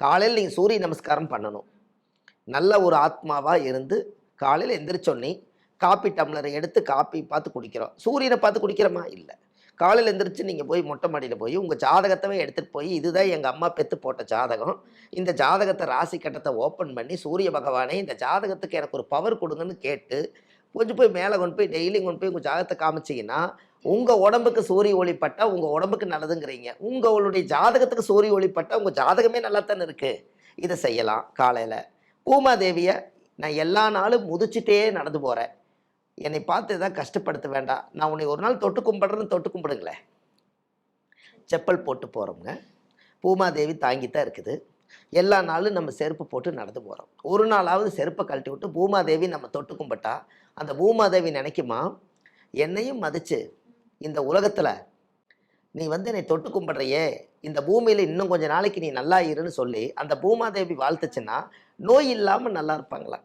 காலையில் நீங்கள் சூரிய நமஸ்காரம் பண்ணணும். நல்ல ஒரு ஆத்மாவாக இருந்து காலையில் எந்திரிச்சோன்னே காப்பி டம்ளரை எடுத்து காப்பி பார்த்து குடிக்கிறோம். சூரியனை பார்த்து குடிக்கிறோமா? இல்லை. காலையில் எந்திரிச்சு நீங்கள் போய் மொட்டை மாடியில் போய் உங்கள் ஜாதகத்தவே எடுத்துகிட்டு போய் இதுதான் எங்கள் அம்மா பெற்று போட்ட ஜாதகம். இந்த ஜாதகத்தை ராசி கட்டத்தை ஓப்பன் பண்ணி சூரிய பகவானே இந்த ஜாதகத்துக்கு எனக்கு ஒரு பவர் கொடுங்கன்னு கேட்டு கொஞ்சம் போய் மேலே கொண்டு போய் டெய்லியும் கொண்டு போய் உங்கள் ஜாதகத்தை காமிச்சிங்கன்னா உங்கள் உடம்புக்கு சூரிய ஒளிப்பட்டால் உங்கள் உடம்புக்கு நல்லதுங்கிறீங்க. உங்களுடைய ஜாதகத்துக்கு சூரிய ஒளிப்பட்டால் உங்கள் ஜாதகமே நல்லா தானே இருக்குது இதை செய்யலாம் காலையில். பூமாதேவியை நான் எல்லா நாளும் முதிச்சுட்டே நடந்து போகிறேன் என்னை பார்த்து எதாவது கஷ்டப்படுத்த வேண்டாம். நான் உன்னை ஒரு நாள் தொட்டு கும்பிட்றேன்னு தொட்டு கும்பிடுங்களேன். செப்பல் போட்டு போகிறோங்க பூமாதேவி தாங்கி தான் இருக்குது. எல்லா நாளும் நம்ம செருப்பு போட்டு நடந்து போகிறோம் ஒரு நாளாவது செருப்பை கழட்டி விட்டு பூமாதேவி நம்ம தொட்டு கும்பிட்டா அந்த பூமாதேவி நினைக்குமா? என்னையும் மதித்து இந்த உலகத்தில் நீ வந்து என்னை தொட்டு கும்பிட்றையே இந்த பூமியில் இன்னும் கொஞ்ச நாளைக்கு நீ நல்லா இருன்னு சொல்லி அந்த பூமாதேவி வாழ்த்துச்சுன்னா நோய் இல்லாமல் நல்லா இருப்பாங்களா?